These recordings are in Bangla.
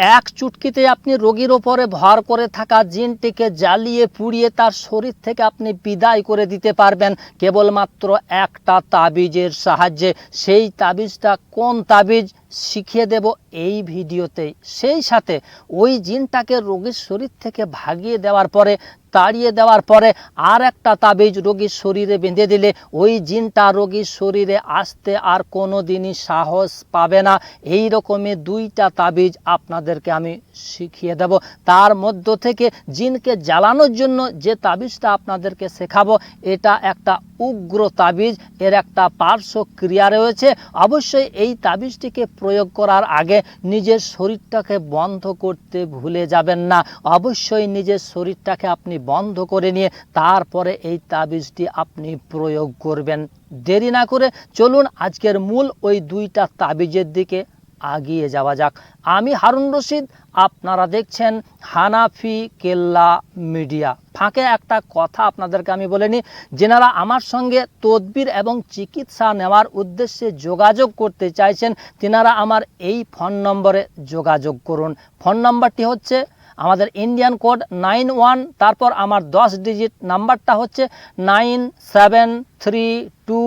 এক চুটকিতে আপনি রোগীর ওপরে ভর করে থাকা জিনটিকে জ্বালিয়ে পুড়িয়ে তার শরীর থেকে আপনি বিদায় করে দিতে পারবেন। কেবলমাত্র একটা তাবিজের সাহায্যে। সেই তাবিজটা কোন তাবিজ? শিখিয়ে দেব এই ভিডিওতেই সেই সাথে ওই জিনটাকে রোগীর শরীর থেকে ভাগিয়ে দেওয়ার পরে, তাড়িয়ে দেওয়ার পরে আর একটা তাবিজ রোগীর শরীরে বেঁধে দিলে ওই জিনটা রোগীর শরীরে আসতে আর কোনো দিনই সাহস পাবে না। এই রকমের দুইটা তাবিজ আপনাদেরকে আমি শিখিয়ে দেব। তার মধ্য থেকে জিনকে জ্বালানোর জন্য যে তাবিজটা আপনাদেরকে শেখাবো, এটা একটা উগ্র তাবিজ। এর একটা পার্শ্ব ক্রিয়া রয়েছে। অবশ্যই এই তাবিজটিকে প্রয়োগ করার আগে নিজের শরীরটাকে বন্ধ করতে ভুলে যাবেন না। অবশ্যই নিজের শরীরটাকে আপনি বন্ধ করে নিয়ে তারপরে এই তাবিজটি আপনি প্রয়োগ করবেন। দেরি না করে চলুন আজকের মূল ওই দুইটা তাবিজের দিকে আগিয়ে যাওয়া যাক। আমি হারুন রশিদ, আপনারা দেখছেন হানাফি কেল্লা মিডিয়া। ফাঁকে একটা কথা আপনাদেরকে আমি বলে নিই, যেনারা আমার সঙ্গে তদবির এবং চিকিৎসা নেওয়ার উদ্দেশ্যে যোগাযোগ করতে চাইছেন, তেনারা আমার এই ফোন নম্বরে যোগাযোগ করুন। ফোন নম্বরটি হচ্ছে আমাদের ইন্ডিয়ান কোড নাইন ওয়ান, তারপর আমার দশ ডিজিট নাম্বারটা হচ্ছে nine seven three two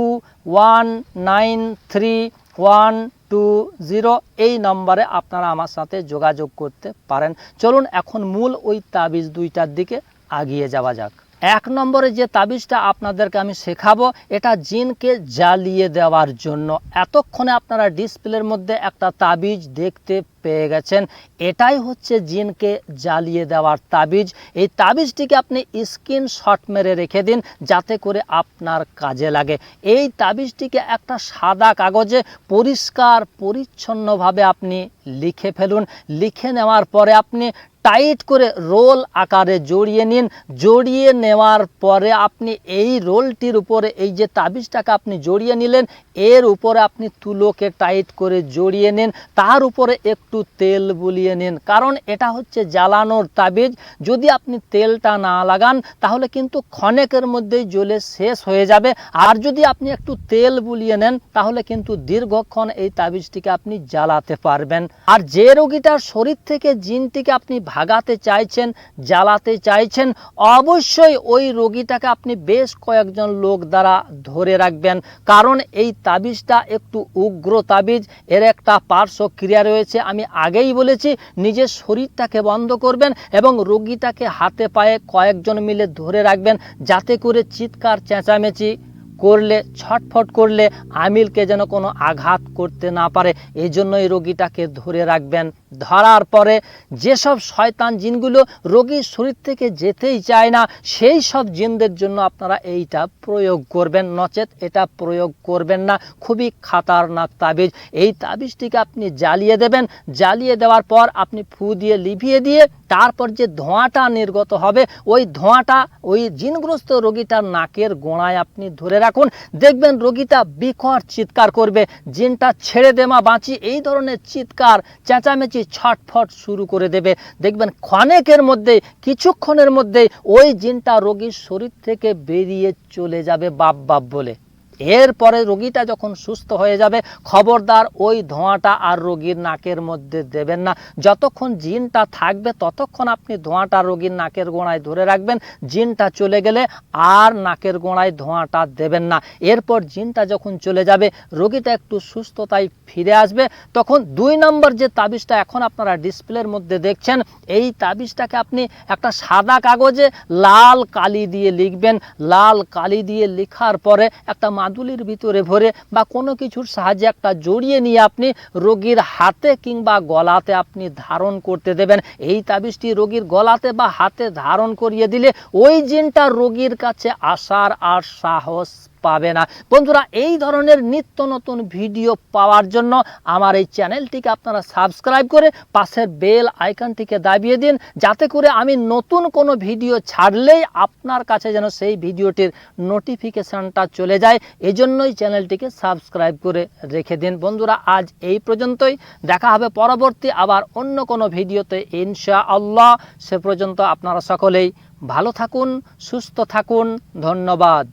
one nine three one two zero এই নম্বরে আপনারা আমার সাথে যোগাযোগ করতে পারেন। চলুন এখন মূল ওই তাবিজ দুইটার দিকে আগিয়ে যাওয়া যাক। এক নম্বরে যে তাবিজটা আপনাদেরকে আমি শেখাবো, এটা জিনকে জ্বালিয়ে দেওয়ার জন্য। এতক্ষণে আপনারা ডিসপ্লের মধ্যে একটা তাবিজ দেখতে পেয়ে গেছেন। এটাই হচ্ছে জিনকে জ্বালিয়ে দেওয়ার তাবিজ। এই তাবিজটিকে আপনি স্ক্রিন শট মেরে রেখে দিন, যাতে করে আপনার কাজে লাগে। এই তাবিজটিকে একটা সাদা কাগজে পরিষ্কার, পরিচ্ছন্নভাবে আপনি লিখে ফেলুন। লিখে নেওয়ার পরে আপনি টাইট করে রোল আকারে জড়িয়ে নিন। জড়িয়ে নেওয়ার পরে আপনি এই রোলটির উপরে এই যে তাবিজটাকে আপনি জড়িয়ে নিলেন, এর উপরে আপনি তুলোকে টাইট করে জড়িয়ে নিন। তার উপরে একটু তেল বুলিয়ে নিন। কারণ এটা হচ্ছে জ্বালানোর তাবিজ। যদি আপনি তেলটা না লাগান, তাহলে কিন্তু ক্ষণেকের মধ্যেই জ্বলে শেষ হয়ে যাবে। আর যদি আপনি একটু তেল বুলিয়ে নেন, তাহলে কিন্তু দীর্ঘক্ষণ এই তাবিজটিকে আপনি জ্বালাতে পারবেন। আর যে রোগীটার শরীর থেকে জিনটিকে আপনি ভাগাতে চাইছেন, জ্বালাতে চাইছেন, অবশ্যই ওই রোগীটাকে আপনি বেশ কয়েকজন লোক দ্বারা ধরে রাখবেন। কারণ এই তাবিজটা একটু উগ্র তাবিজ, এর একটা পার্শ্ব ক্রিয়া রয়েছে। আমি আগেই বলেছি, নিজের শরীরটাকে বন্ধ করবেন এবং রোগীটাকে হাতে পায়ে কয়েকজন মিলে ধরে রাখবেন, যাতে করে চিৎকার, চেঁচামেচি করলে, ছটফট করলে আমিলকে যেন কোনো আঘাত করতে না পারে এই জন্য এই রোগীটাকে ধরে রাখবেন। ধরার পরে যেসব শয়তান জিনগুলো রোগীর শরীর থেকে যেতেই চায় না, সেই সব জিনদের জন্য আপনারা এইটা প্রয়োগ করবেন। নচেত এটা প্রয়োগ করবেন না। খুবই খাতারনাক তাবিজ। এই তাবিজটিকে আপনি জ্বালিয়ে দেবেন। জ্বালিয়ে দেওয়ার পর আপনি ফু দিয়ে, লিভিয়ে দিয়ে তারপর যে ধোঁয়াটা নির্গত হবে, ওই ধোঁয়াটা, ওই জিনগ্রস্ত রোগীটার নাকের গোড়ায় আপনি ধরে রাখুন। দেখবেন রোগীটা বিকট চিৎকার করবে, জিনটা ছেড়ে দেমা বাঁচি। এই ধরনের চিৎকার, চেঁচামেচি, ছটফট শুরু করে দেবে। দেখবেন ক্ষণেকের মধ্যে কিছুক্ষণের মধ্যে ওই জিনটা রোগীর শরীর থেকে বেরিয়ে চলে যাবে বাপ বাপ বলে। এরপরে রোগীটা যখন সুস্থ হয়ে যাবে, খবরদার ওই ধোঁয়াটা আর রোগীর নাকের মধ্যে দেবেন না। যতক্ষণ জিনটা থাকবে, ততক্ষণ আপনি ধোঁয়াটা রোগীর নাকের গোড়ায় ধরে রাখবেন। জিনটা চলে গেলে আর নাকের গোড়ায় ধোঁয়াটা দেবেন না। এরপর জিনটা যখন চলে যাবে, রোগীটা একটু সুস্থতায় ফিরে আসবে। তখন দুই নম্বর যে তাবিজটা এখন আপনারা ডিসপ্লের মধ্যে দেখছেন, এই তাবিজটাকে আপনি একটা সাদা কাগজে লাল কালি দিয়ে লিখবেন। লাল কালি দিয়ে লিখার পরে একটা মাদুলির ভিতরে ভরে বা কোনো কিছুর সাহায্যে একটা জড়িয়ে নিয়ে আপনি রোগীর হাতে কিংবা গলাতে আপনি ধারণ করতে দেবেন। এই তাবিজটি রোগীর গলাতে বা হাতে ধারণ করিয়ে দিলে ওই জিনটা রোগীর কাছে আসার আর সাহস পাবে না। বন্ধুরা, এই ধরনের নিত্য নতুন ভিডিও পাওয়ার জন্য আমার এই চ্যানেলটিকে আপনারা সাবস্ক্রাইব করে পাশের বেল আইকনটিকে দাবিয়ে দিন, যাতে করে আমি নতুন কোনো ভিডিও ছাড়লেই আপনার কাছে যেন সেই ভিডিওটির নোটিফিকেশানটা চলে যায়। এই জন্যই চ্যানেলটিকে সাবস্ক্রাইব করে রেখে দিন। বন্ধুরা, আজ এই পর্যন্তই। দেখা হবে পরবর্তী আবার অন্য কোনো ভিডিওতে ইনশা আল্লাহ সে পর্যন্ত আপনারা সকলেই ভালো থাকুন, সুস্থ থাকুন। ধন্যবাদ।